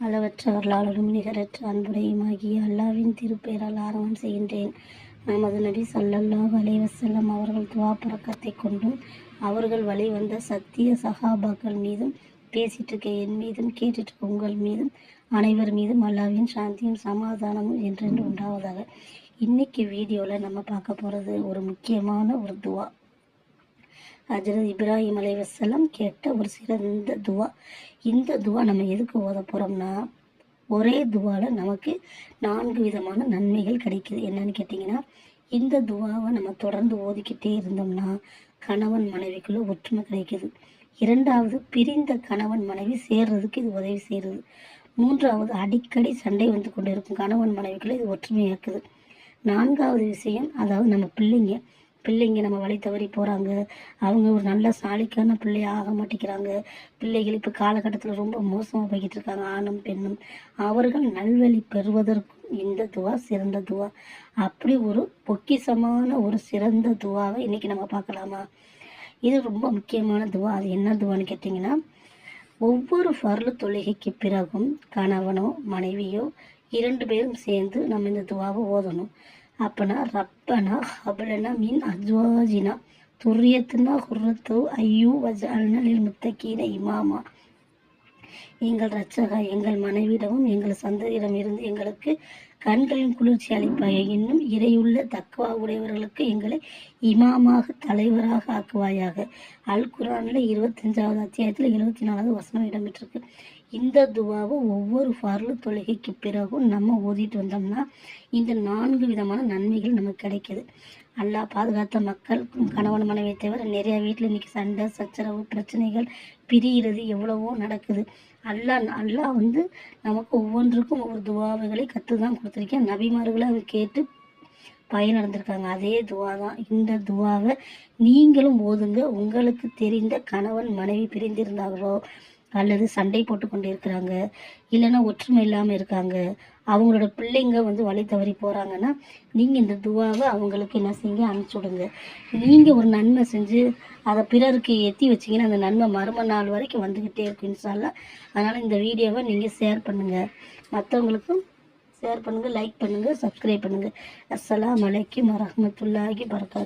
அளவற்ற அருளாளரும் நிகரற்ற அன்புடையுமாகிய அல்லாவின் திருப்பெயரால் ஆரம்பம் செய்கின்றேன். நமது நபி சல்லல்லாஹ் அலைவசல்லம் அவர்கள் துவா புறக்கத்தை கொண்டும் அவர்கள் வழி வந்த சத்திய சஹாபாக்கள் மீதும் பேசிட்டு இருக்க என் மீதும் கேட்டுட்டு இருக்க உங்கள் மீதும் அனைவர் மீதும் அல்லாவின் சாந்தியும் சமாதானமும் என்றென்று உண்டாவதாக. இன்னைக்கு வீடியோவில் நம்ம பார்க்க போகிறது ஒரு முக்கியமான ஒரு துவா. ஹஜரத் இப்ராஹிம் அலைவசலம் கேட்ட ஒரு சிறந்த துவா இந்த துவா நம்ம எதுக்கு ஓத போகிறோம்னா ஒரே துவாவில் நமக்கு நான்கு விதமான நன்மைகள் கிடைக்குது. என்னன்னு கேட்டிங்கன்னா இந்த துவாவை நம்ம தொடர்ந்து ஓதிக்கிட்டே இருந்தோம்னா கணவன் மனைவிக்குள்ளே ஒற்றுமை கிடைக்குது. இரண்டாவது பிரிந்த கணவன் மனைவி சேர்றதுக்கு இது உதவி செய்கிறது மூன்றாவது அடிக்கடி சண்டை வந்து கொண்டு இருக்கும் கணவன் மனைவிக்குள்ளே இது ஒற்றுமையாக்குது நான்காவது விஷயம் அதாவது நம்ம பிள்ளைங்க பிள்ளைங்க நம்ம வழி தவறி போகிறாங்க அவங்க ஒரு நல்ல சாலிக்கான பிள்ளைய ஆக மாட்டேங்கிறாங்க. பிள்ளைகள் இப்போ காலகட்டத்தில் ரொம்ப மோசமாக போய்கிட்டு இருக்காங்க. ஆணும் பெண்ணும். அவர்கள் நல்வழி பெறுவதற்கும் இந்த துவா சிறந்த துவா. அப்படி ஒரு பொக்கிசமான ஒரு சிறந்த துவாவை இன்னைக்கு நம்ம பார்க்கலாமா? இது ரொம்ப முக்கியமான துவா. அது என்ன துவான்னு கேட்டிங்கன்னா ஒவ்வொரு ஃபர்லு தொழுகைக்கு பிறகும் கணவனோ மனைவியோ இரண்டு பேரும் சேர்ந்து நம்ம இந்த துவாவை ஓதணும். அப்பனா ரப்பனா ஹபலனா மீன் அஜ்வாஜினா. துரியத்துனா குர்ரத்தோ ஐயோ வஜால்னா லில் முத்தகீன இமாமா. எங்கள் ரட்சகா எங்கள் மனைவிடமும் எங்கள் சந்ததியிடம் இருந்து எங்களுக்கு கண்களின் குளிர்ச்சி அளிப்பாய். இன்னும் இறையுள்ள தக்குவா உடையவர்களுக்கு எங்களை இமாமாக தலைவராக ஆக்குவாயாக. அல் குரானில் இருபத்தஞ்சாவது அத்தியாயத்தில் எழுபத்தி நாலாவது வசனம் இடம்பெற்றிருக்கு. இந்த துவாவை ஒவ்வொரு ஃபர்லு தொழுகைக்கு பிறகும் நம்ம ஓதிட்டு வந்தோம்னா இந்த நான்கு விதமான நன்மைகள் நமக்கு கிடைக்கிது. அல்லாஹ் பாதுகாத்த மக்கள் கணவன் மனைவி தவிர நிறைய வீட்டில் இன்னைக்கு சண்டை சச்சரவு பிரச்சனைகள் பிரிகிறது. எவ்வளவோ நடக்குது. அல்லா அல்லாஹ் வந்து நமக்கு ஒவ்வொன்றுக்கும் ஒவ்வொரு துவாவைகளை கற்று தான் கொடுத்துருக்கேன். நபிமார்களை அதை கேட்டு பயனடைந்திருக்காங்க. அதே துவா தான் இந்த துவாவை நீங்களும் ஓதுங்க. உங்களுக்கு தெரிந்த கணவன் மனைவி பிரிந்திருந்தார்களோ அல்லது சண்டை போட்டு கொண்டு இருக்கிறாங்க இல்லைன்னா ஒற்றுமை இல்லாமல் இருக்காங்க அவங்களோட பிள்ளைங்க வந்து வழி தவறி போகிறாங்கன்னா நீங்கள் இந்த துவாவை அவங்களுக்கு என்ன செய்யுங்க? அனுப்பிச்சி விடுங்க. நீங்கள் ஒரு நன்மை செஞ்சு அதை பிறருக்கு எத்தி வச்சிங்கன்னா அந்த நன்மை மறும நாள் வரைக்கும் வந்துக்கிட்டே இருக்கும் இன்ஷால்லா அதனால் இந்த வீடியோவை நீங்கள் ஷேர் பண்ணுங்கள் மற்றவங்களுக்கும் ஷேர் பண்ணுங்கள் லைக் பண்ணுங்கள் சப்ஸ்கிரைப் பண்ணுங்கள் அஸ்லாம் அலைக்கும் வரஹ்மத்துல்லாஹி வரகாத்